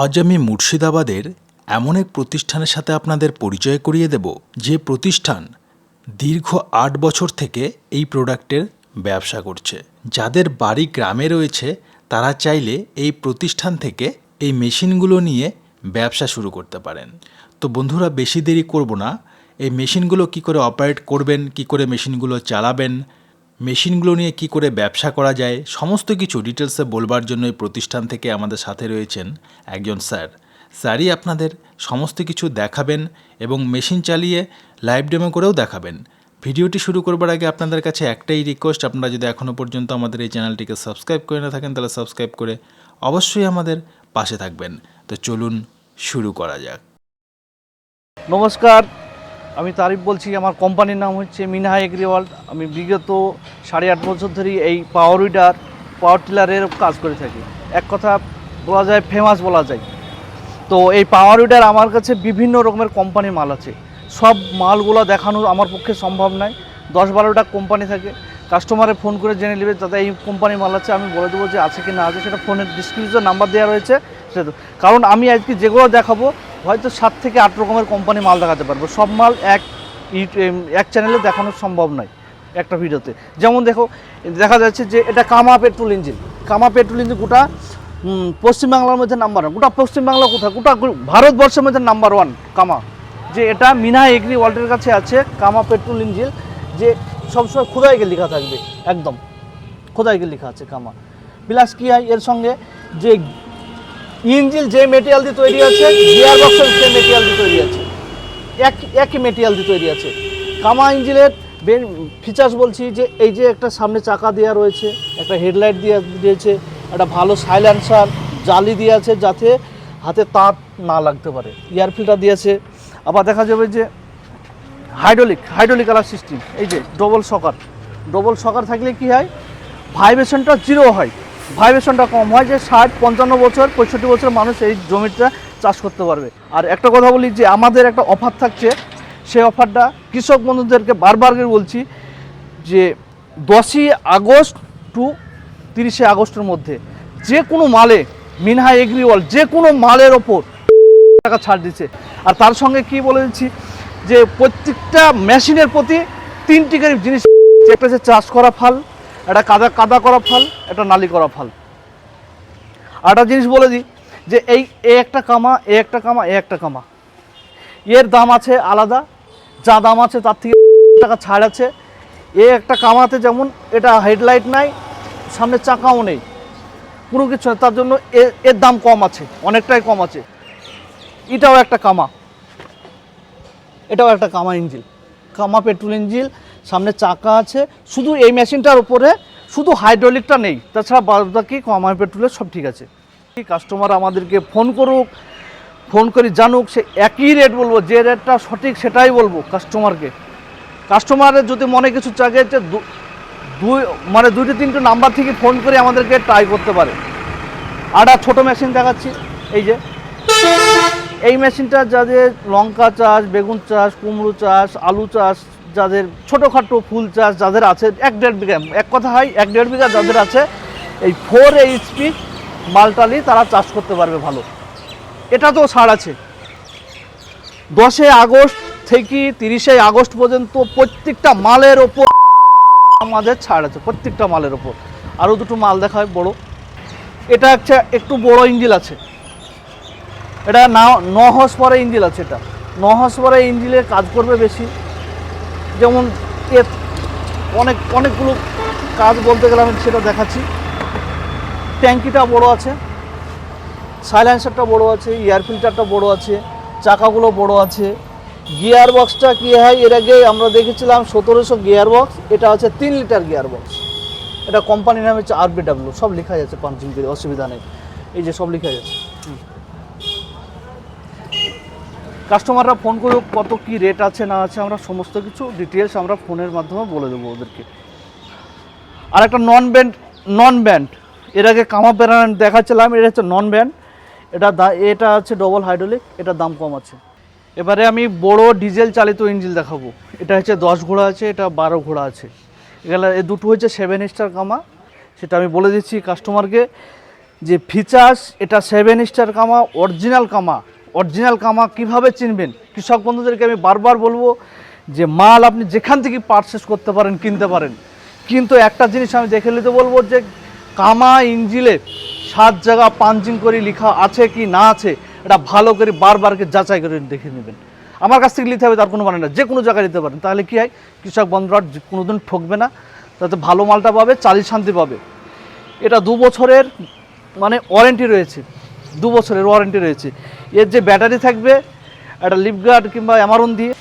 আজ আমি মুর্শিদাবাদের এমন এক প্রতিষ্ঠানের সাথে আপনাদের পরিচয় করিয়ে দেব, যে প্রতিষ্ঠান দীর্ঘ আট বছর থেকে এই প্রোডাক্টের ব্যবসা করছে। যাদের বাড়ি গ্রামে রয়েছে, তারা চাইলে এই প্রতিষ্ঠান থেকে এই মেশিনগুলো নিয়ে ব্যবসা শুরু করতে পারেন। তো বন্ধুরা, বেশি দেরি করব না। এই মেশিনগুলো কি করে অপারেট করবেন, কি করে মেশিনগুলো চালাবেন মেশিনগুলো নিয়ে কি করে ব্যবসা করা যায়, সমস্ত কিছু ডিটেলসে বলবার জন্য এই প্রতিষ্ঠান থেকে আমাদের সাথে রয়েছেন একজন স্যার। স্যারই আপনাদের সমস্ত কিছু দেখাবেন এবং মেশিন চালিয়ে লাইভ ডেমো করেও দেখাবেন। ভিডিওটি শুরু করবার আগে আপনাদের কাছে একটাই রিকোয়েস্ট আপনারা যদি এখনও পর্যন্ত আমাদের এই চ্যানেলটিকে সাবস্ক্রাইব করে না থাকেন, তাহলে সাবস্ক্রাইব করে অবশ্যই আমাদের পাশে থাকবেন। তো চলুন শুরু করা যাক। নমস্কার আমি তারিফ বলছি, আমার কোম্পানির নাম হচ্ছে মিনহা এগ্রিওয়ার্ল্ড আমি বিগত সাড়ে আট বছর ধরেই এই পাওয়ার উইডার পাওয়ার টিলারের কাজ করে থাকি। এক কথা বলা যায় ফেমাস বলা যায়। তো এই পাওয়ার উইডার আমার কাছে বিভিন্ন রকমের কোম্পানির মাল আছে। সব মালগুলো দেখানো আমার পক্ষে সম্ভব নয়। দশ বারোটা কোম্পানি থাকে। কাস্টমারে ফোন করে জেনে নেবে দাদা এই কোম্পানির মাল আছে। আমি বলে দেবো যে আছে কি না আছে, সেটা ফোনের ডিসক্রিপশন নাম্বার দেওয়া রয়েছে। সেটা কারণ আমি আজকে যেগুলো দেখাবো হয়তো সাত থেকে আট রকমের কোম্পানি মাল দেখাতে পারব। সব মাল এক এক চ্যানেলে দেখানো সম্ভব নয় একটা ভিডিওতে। যেমন দেখো, দেখা যাচ্ছে যে এটা Kama petrol engine. Kama petrol engine গোটা পশ্চিমবাংলার মধ্যে নাম্বার ওয়ান গোটা পশ্চিমবাংলা কোথায়? গোটা ভারতবর্ষের মধ্যে নাম্বার ওয়ান কামা। যে এটা মিনা এগ্রি ওয়ার্ল্ডের কাছে আছে কামা পেট্রোল ইঞ্জিন। যে সবসময় খোদাইকে লেখা থাকবে, একদম। খোদাইকে লেখা আছে কামা। প্লাস কি হয় এর সঙ্গে? যে ইঞ্জিন যে মেটেরিয়াল দিয়ে তৈরি আছে, গিয়ার বক্সের যে মেটেরিয়াল দিয়ে তৈরি আছে। এক, একই মেটেরিয়াল দিয়ে তৈরি আছে। কামা ইঞ্জিনের ফিচার্স বলছি যে, এই যে একটা সামনে চাকা দেওয়া রয়েছে, একটা হেডলাইট দেওয়া দিয়েছে, একটা ভালো সাইলেন্সার জালি দিয়ে আছে যাতে হাতে তাপ না লাগতে পারে। এয়ার ফিল্টার দিয়েছে আবার দেখা যাবে যে হাইড্রোলিক হাইড্রোলিক কালার সিস্টেম এই যে ডবল সকার ডবল সকার থাকলে কি হয়? ভাইব্রেশনটা জিরো হয়। ভাইব্রেশনটা কম হয় যে ষাট, পঞ্চান্ন বছর, পঁয়ষট্টি বছর মানুষ এই জমিটা চাষ করতে পারবে। আর একটা কথা বলি যে আমাদের একটা অফার থাকছে সেই অফারটা কৃষক বন্ধুদেরকে বারবার বলছি যে দশই আগস্ট টু তিরিশে আগস্টের মধ্যে যে কোনো মালে, মিনহা এগ্রিওয়াল যে কোনো মালের ওপর টাকা ছাড় দিচ্ছে। আর তার সঙ্গে কি বলে দিচ্ছি যে প্রত্যেকটা মেশিনের প্রতি তিনটি করে জিনিস চাষ করা ফাল একটা কাদা কাদা করা ফাল একটা নালি করা ফাল। একটা জিনিস বলে দিই, যে এই এ একটা কামা, এ একটা কামা, এ একটা কামা। এর দাম আছে আলাদা, যা দাম আছে তার থেকে টাকা ছাড় আছে। এ একটা কামাতে যেমন এটা হেডলাইট নাই, সামনে চাকাও নেই। কোনো কিছু তার জন্য এর দাম কম আছে, অনেকটাই কম আছে। এটাও একটা কামা। এটাও একটা কামা ইঞ্জিল, কামা পেট্রোল ইঞ্জিল সামনে চাকা আছে। শুধু এই মেশিনটার উপরে শুধু হাইড্রোলিকটা নেই, তাছাড়া বাকি কামা পেট্রোলের সব ঠিক আছে। কাস্টমার আমাদেরকে ফোন করুক, ফোন করে জানুক, সে একই রেট বলব, যে রেটটা সঠিক সেটাই বলব কাস্টমারকে। কাস্টমারের যদি মনে কিছু চাকে যে দুই মানে দুইটি তিনটে নাম্বার থেকে ফোন করে আমাদেরকে ট্রাই করতে পারে। আর ছোটো মেশিন দেখাচ্ছি, এই যে। এই মেশিনটা যাদের লঙ্কা চাষ, বেগুন চাষ, কুমড়ো চাষ, আলু চাষ যাদের ছোটোখাটো ফুল চাষ যাদের আছে, এক দেড় বিঘা, এক কথা হয়, এক দেড় বিঘা যাদের আছে, এই ফোর এইচপি মালটালি তারা চাষ করতে পারবে ভালো। এটা তো ছাড় আছে। দশে আগস্ট থেকে তিরিশে আগস্ট পর্যন্ত প্রত্যেকটা মালের ওপর আমাদের ছাড় আছে, প্রত্যেকটা মালের ওপর। আরও দুটো মাল দেখা হয়, বড়ো। এটা একটা একটু বড় ইঞ্জিল আছে। এটা না, ন হস পরে ইঞ্জিল আছে এটা। ন হস পরে ইঞ্জিলে কাজ করবে বেশি। যেমন এর অনেক, অনেকগুলো কাজ বলতে গেলে আমি সেটা দেখাচ্ছি। ট্যাঙ্কিটা বড় আছে, সাইলেন্সারটা বড় আছে, এয়ার ফিল্টারটা বড় আছে, চাকাগুলো বড় আছে। গিয়ার বক্সটা কী হয়? এর আগে আমরা দেখেছিলাম সতেরোশো গিয়ার বক্স এটা হচ্ছে তিন লিটার গিয়ার বক্স এটা কোম্পানির নাম হচ্ছে আরবিডাব্লিউ সব লেখা যাচ্ছে পাঞ্চিং অসুবিধা নেই। এই যে সব লেখা যাচ্ছে কাস্টমাররা ফোন করুক কত কি রেট আছে, না আছে, আমরা সমস্ত কিছু ডিটেলস আমরা ফোনের মাধ্যমে বলে দেবো ওদেরকে। আর একটা নন ব্যান্ড নন ব্যান্ড এর আগে কামা ব্র্যান্ড দেখাচ্ছিলাম, এটা হচ্ছে নন ব্যান্ড এটা এটা হচ্ছে ডবল হাইড্রোলিক এটার দাম কম আছে। এবারে আমি বড় ডিজেল চালিত ইঞ্জিন দেখাবো। এটা হচ্ছে দশ ঘোড়া আছে, এটা বারো ঘোড়া আছে। এখানে এ দুটো হচ্ছে সেভেন স্টার কামা। সেটা আমি বলে দিচ্ছি কাস্টমারকে যে ফিচার্স এটা seven star Kama original Kama. Original Kama কীভাবে চিনবেন? কৃষক বন্ধুদেরকে আমি বারবার বলব যে মাল আপনি যেখান থেকে পারচেস করতে পারেন, কিনতে পারেন। কিন্তু একটা জিনিস আমি দেখে নিতে বলব যে কামা ইঞ্জিলে সাত জায়গা পাঞ্চিং করে লেখা আছে কি না আছে, এটা ভালো করে বারবারকে যাচাই করে দেখে নেবেন। আমার কাছ থেকে নিতে হবে, তার কোনো মানে না। যে কোনো জায়গায় নিতে পারেন। তাহলে কী হয়? কৃষক বন্ধুরা কোনো দিন ঠকবে না। তাতে ভালো মালটা পাবে, চালি শান্তি পাবে। এটা দু বছরের মানে ওয়ারেন্টি রয়েছে। দু বছরের ওয়ারেন্টি রয়েছে। এর যে ব্যাটারি থাকবে, একটা লিপগার্ড কিংবা অ্যামারন দিয়ে,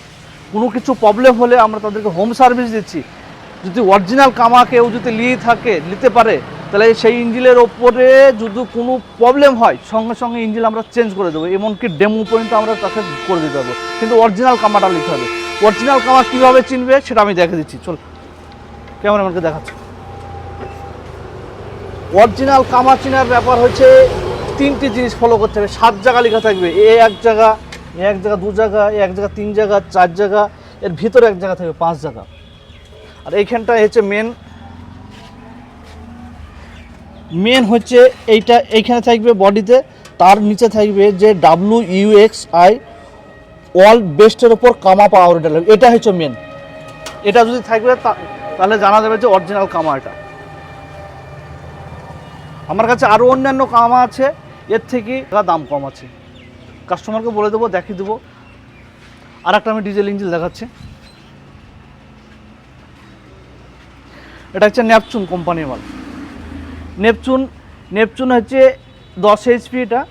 কোনো কিছু প্রবলেম হলে আমরা তাদেরকে হোম সার্ভিস দিচ্ছি। যদি অরিজিনাল কামা কেউ যদি নিয়ে থাকে, নিতে পারে, তাহলে সেই ইঞ্জিনের ওপরে যদি কোনো প্রবলেম হয়, সঙ্গে সঙ্গে ইঞ্জিন আমরা চেঞ্জ করে দেবো। এমনকি ডেমো পর্যন্ত আমরা তাকে করে দিতে হবে কিন্তু অরিজিনাল কামাটা নিতে হবে। অরিজিনাল কামা কীভাবে চিনবে, সেটা আমি দেখে দিচ্ছি। চল ক্যামেরাম্যানকে দেখাচ্ছি। অরিজিনাল কামা চিনার ব্যাপার হচ্ছে তিনটি জিনিস ফলো করতে হবে। সাত জায়গা লেখা থাকবে। এ এক জায়গা, এ এক জায়গা, দু জায়গা, এ এক জায়গা, তিন জায়গা, চার জায়গা, এর ভিতরে এক জায়গা থাকবে, পাঁচ জায়গা। আর এইখানটা হচ্ছে মেন মেন হচ্ছে এইটা, এইখানে থাকবে বডিতে তার নিচে থাকবে যে ডাব্লু ইউএক্স আই অল বেস্টের ওপর কামা পাওয়ার এটা এটা হচ্ছে মেন এটা যদি থাকবে তাহলে জানা যাবে যে অরিজিনাল কামা এটা। আমার কাছে আরও অন্যান্য কামা আছে। এর থেকে দাম কম আছে। কাস্টমারকে বলে দেবো, দেখিয়ে দেবো। আর একটা আমি ডিজেল ইঞ্জিন দেখাচ্ছি। এটা হচ্ছে ন্যাপচুন কোম্পানির মাল। নেপচুন নেপচুন হচ্ছে দশ এইচপি এটা।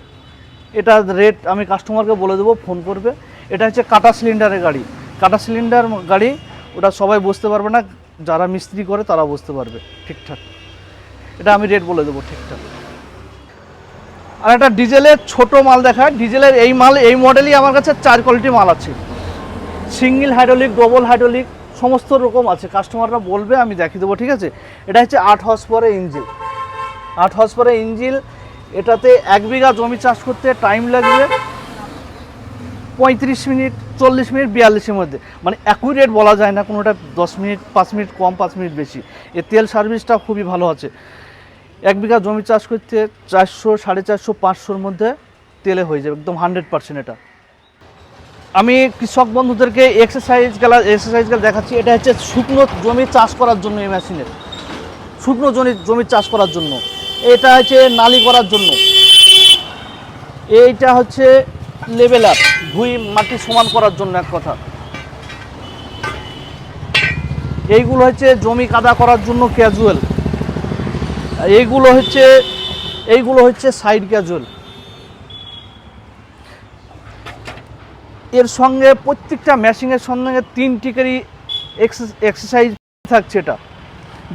এটা রেট আমি কাস্টমারকে বলে দেবো ফোন করবে। এটা হচ্ছে কাটা সিলিন্ডারের গাড়ি। কাটা সিলিন্ডার গাড়ি, ওটা সবাই বুঝতে পারবে না। যারা মিস্ত্রি করে, তারা বুঝতে পারবে ঠিকঠাক। এটা আমি রেট বলে দেবো ঠিকঠাক। আর একটা ডিজেলের ছোট মাল দেখায়। ডিজেলের এই মাল, এই মডেলই আমার কাছে চার কোয়ালিটি মাল আছে। সিঙ্গেল হাইড্রোলিক ডবল হাইড্রোলিক সমস্ত রকম আছে। কাস্টমাররা বলবে, আমি দেখিয়ে দেবো, ঠিক আছে? এটা হচ্ছে আট হর্স পরে ইঞ্জিল আট হর্স পরে ইঞ্জিল এটাতে এক বিঘা জমি চাষ করতে টাইম লাগবে পঁয়ত্রিশ মিনিট, চল্লিশ মিনিট, বিয়াল্লিশের মধ্যে। মানে অ্যাকুরেট বলা যায় না, কোনোটা দশ মিনিট, পাঁচ মিনিট কম, পাঁচ মিনিট বেশি। এর তেল সার্ভিসটা খুবই ভালো আছে। এক বিঘা জমি চাষ করতে চারশো, সাড়ে চারশো, পাঁচশোর মধ্যে তেলে হয়ে যাবে, একদম হান্ড্রেড পার্সেন্ট এটা। আমি কৃষক বন্ধুদেরকে এক্সারসাইজ গেলা এক্সারসাইজ গেলা দেখাচ্ছি, এটা হচ্ছে শুকনো জমি চাষ করার জন্য এই মেশিনের শুকনো জমি জমি চাষ করার জন্য। এটা হচ্ছে নালি করার জন্য। এইটা হচ্ছে লেভেলার ভুঁই মাটি সমান করার জন্য এক কথা। এইগুলো হচ্ছে জমি কাদা করার জন্য ক্যাজুয়াল এইগুলো হচ্ছে এইগুলো হচ্ছে সাইড ক্যাজুয়াল এর সঙ্গে প্রত্যেকটা মেশিনের সঙ্গে তিনটি করে এক্সারসাইজ থাকছে এটা।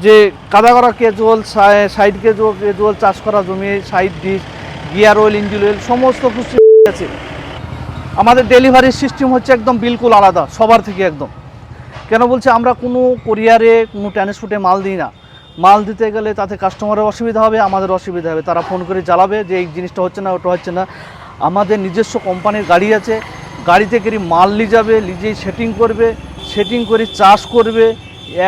যে কাদা করা কেজুয়াল সাইড কেজুয়াল কেজুয়াল চাষ করা জমি side disc gear oil engine oil সমস্ত কিছু আছে। আমাদের ডেলিভারির সিস্টেম হচ্ছে একদম বিলকুল আলাদা, সবার থেকে একদম। কেন বলছে আমরা কোনো কোরিয়ারে কোনো ট্রান্সপোর্টে মাল দিই না। মাল দিতে গেলে তাতে কাস্টমারের অসুবিধা হবে, আমাদের অসুবিধা হবে। তারা ফোন করে জ্বালাবে যে এই জিনিসটা হচ্ছে না, ওটা হচ্ছে না। আমাদের নিজস্ব কোম্পানির গাড়ি আছে, গাড়িতে করে মাল নিয়ে যাবে, নিজেই সেটিং করবে সেটিং করে চাষ করবে,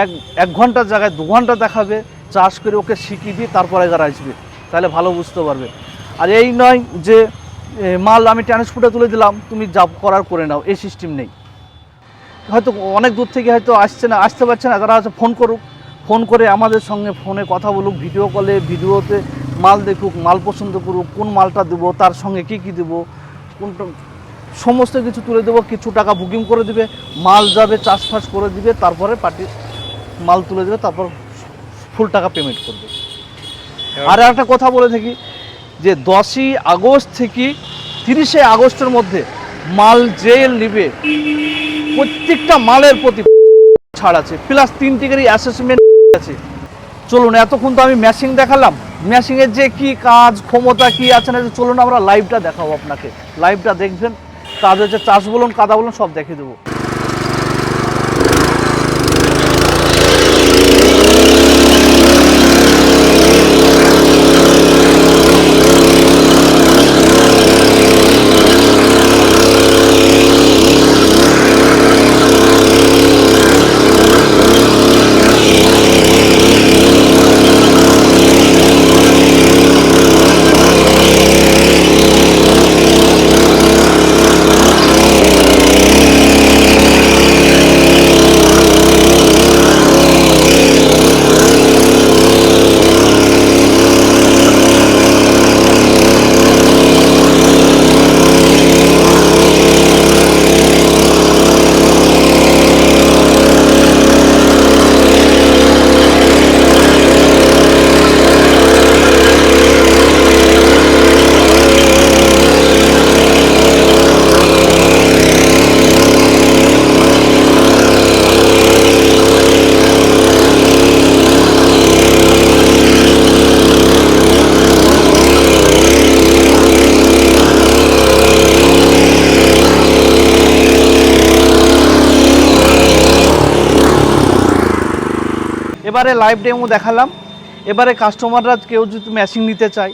এক এক ঘণ্টার জায়গায় দু ঘণ্টা দেখাবে, চাষ করে ওকে শিখিয়ে দিয়ে তারপরে এগার আসবে। তাহলে ভালো বুঝতে পারবে। আর এই নয় যে মাল আমি ট্রান্সপোর্টে তুলে দিলাম, তুমি যা করার করে নাও, এই সিস্টেম নেই। হয়তো অনেক দূর থেকে হয়তো আসছে না, আসতে পারছে না, তারা হয়তো ফোন করুক। ফোন করে আমাদের সঙ্গে ফোনে কথা বলুক ভিডিও কলে ভিডিওতে মাল দেখুক, মাল পছন্দ করুক, কোন মালটা দেবো, তার সঙ্গে কী কী দেবো, কোনটা, সমস্ত কিছু তুলে দেবো, কিছু টাকা বুকিং করে দিবে, মাল যাবে চাষ ফাস করে দিবে, তারপরে পার্টি, মাল তুলে দেবে, তারপর ফুল টাকা পেমেন্ট করবে। আর একটা কথা বলে থাকি, যে দশই আগস্ট থেকে তিরিশে আগস্টের মধ্যে মাল জেল নিবে, প্রত্যেকটা মালের প্রতি ছাড় আছে প্লাস তিন টিকারই অ্যাসেসমেন্ট চলুন, এতক্ষণ তো আমি ম্যাশিং দেখালাম। ম্যাশিংয়ের যে কি কাজ, ক্ষমতা কি আছে না চলুন আমরা লাইভটা দেখাবো আপনাকে। লাইভটা দেখবেন, কাজ হচ্ছে চাষ বলুন, কাদা বলুন, সব দেখিয়ে দেবো। এবারে লাইভ ডেমো দেখালাম। এবারে কাস্টমাররা কেউ যদি মেশিন নিতে চায়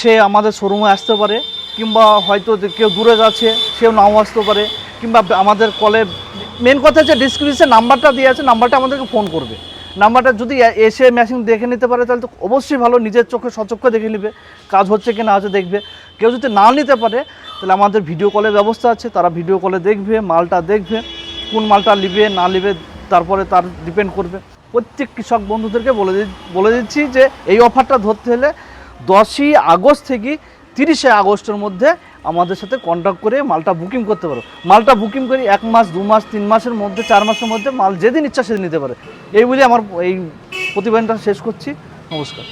সে আমাদের শোরুমে আসতে পারে, কিংবা হয়তো কেউ দূরে যাচ্ছে, সেও নাও আসতে পারে, কিংবা আমাদের কলে মেন কথা হচ্ছে ডিসক্রিপশন নাম্বারটা দিয়ে আছে নাম্বারটা আমাদেরকে ফোন করবে। নাম্বারটা যদি এসে মেশিন দেখে নিতে পারে, তাহলে তো অবশ্যই ভালো, নিজের চোখে সচক্ষে দেখে নেবে, কাজ হচ্ছে কি না আছে দেখবে। কেউ যদি না নিতে পারে, তাহলে আমাদের ভিডিও কলের ব্যবস্থা আছে, তারা ভিডিও কলে দেখবে, মালটা দেখবে, কোন মালটা নিবে, না নিবে, তারপরে তার ডিপেন্ড করবে। প্রত্যেক কৃষক বন্ধুদেরকে বলে বলে দিচ্ছি যে এই অফারটা ধরতে হলে দশই আগস্ট থেকে তিরিশে আগস্টের মধ্যে আমাদের সাথে কন্ট্যাক্ট করে মালটা বুকিং করতে পারো। মালটা বুকিং করে এক মাস, দু মাস, তিন মাসের মধ্যে, চার মাসের মধ্যে মাল যেদিন ইচ্ছা সেদিন নিতে পারে। এই বুঝে আমার এই প্রতিবেদনটা শেষ করছি। নমস্কার।